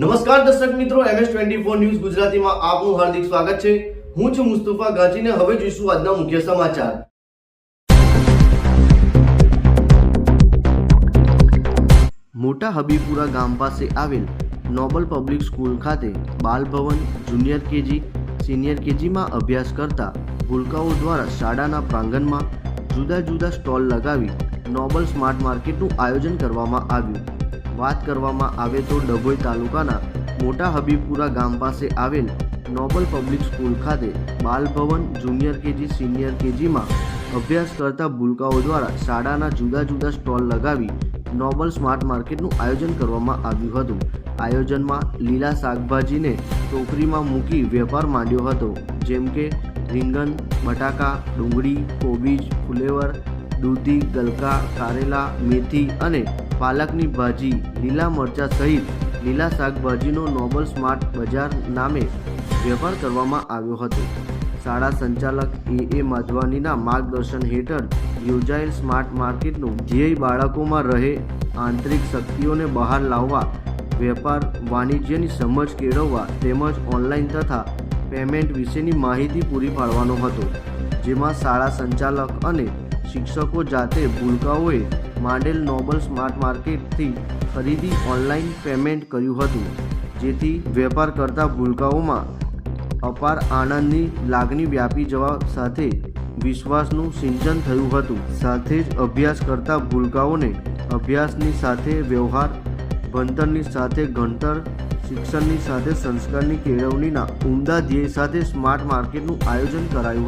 નમસ્કાર દર્શક મિત્રો એમએસ ટ્વેન્ટી ફોર ન્યૂઝ ગુજરાતીમાં આપનું હાર્દિક સ્વાગત છે. હું છું મુસ્તફા ગાજીને હવે જોઈશું આજના મુખ્ય સમાચાર. મોટા હબીપુરા ગામ પાસે આવેલ નોબલ પબ્લિક સ્કૂલ ખાતે બાલભવન જુનિયર કેજી, સિનિયર કેજીમાં અભ્યાસ કરતા ભૂલકાઓ દ્વારા શાળાના પ્રાંગણમાં જુદા જુદા સ્ટોલ લગાવી નોબલ સ્માર્ટ માર્કેટનું આયોજન કરવામાં આવ્યું. વાત કરવામાં આવે તો ડભોઈ તાલુકાના મોટા હબીબપુરા ગામ પાસે આવેલ નોબલ પબ્લિક સ્કૂલ ખાતે બાલભવન જુનિયર કેજી, સિનિયર કેજીમાં અભ્યાસ કરતા ભૂલકાઓ દ્વારા શાળાના જુદા જુદા સ્ટોલ લગાવી નોબલ સ્માર્ટ માર્કેટનું આયોજન કરવામાં આવ્યું હતું. આયોજનમાં લીલા શાકભાજીને ટોકરીમાં મૂકી વેપાર માંડ્યો હતો, જેમ કે રીંગણ, બટાકા, ડુંગળી, કોબીજ, ફુલેવર, દૂધી, ગલકા, કારેલા, મેથી અને પાલકની ભાજી, લીલા મરચાં સહિત લીલા શાકભાજીનો નોબલ સ્માર્ટ બજાર નામે વેપાર કરવામાં આવ્યો હતો. શાળા સંચાલક એ. એ. માધવાનીના માર્ગદર્શન હેઠળ યોજાયેલ સ્માર્ટ માર્કેટનું ધ્યેય બાળકોમાં રહે, આંતરિક શક્તિઓને બહાર લાવવા, વેપાર વાણિજ્યની સમજ કેળવવા તેમજ ઓનલાઈન તથા પેમેન્ટ વિશેની માહિતી પૂરી પાડવાનો હતો. જેમાં શાળા સંચાલક અને શિક્ષકો જાતે ભૂલકાઓએ માંડેલ નોબલ સ્માર્ટ માર્કેટથી ખરીદી ઓનલાઈન પેમેન્ટ કર્યું હતું, જેથી વેપાર કરતા ભૂલકાઓમાં અપાર આનંદની લાગણી વ્યાપી જવા સાથે વિશ્વાસનું સિંચન થયું હતું. સાથે જ અભ્યાસ કરતા ભૂલકાઓને અભ્યાસની સાથે વ્યવહાર, ભણતરની સાથે ગણતર શિક્ષણની સાથે સંસ્કારની કેળવણીના ઉમદા ધ્યેય સાથે સ્માર્ટ માર્કેટનું આયોજન કરાયું હતું.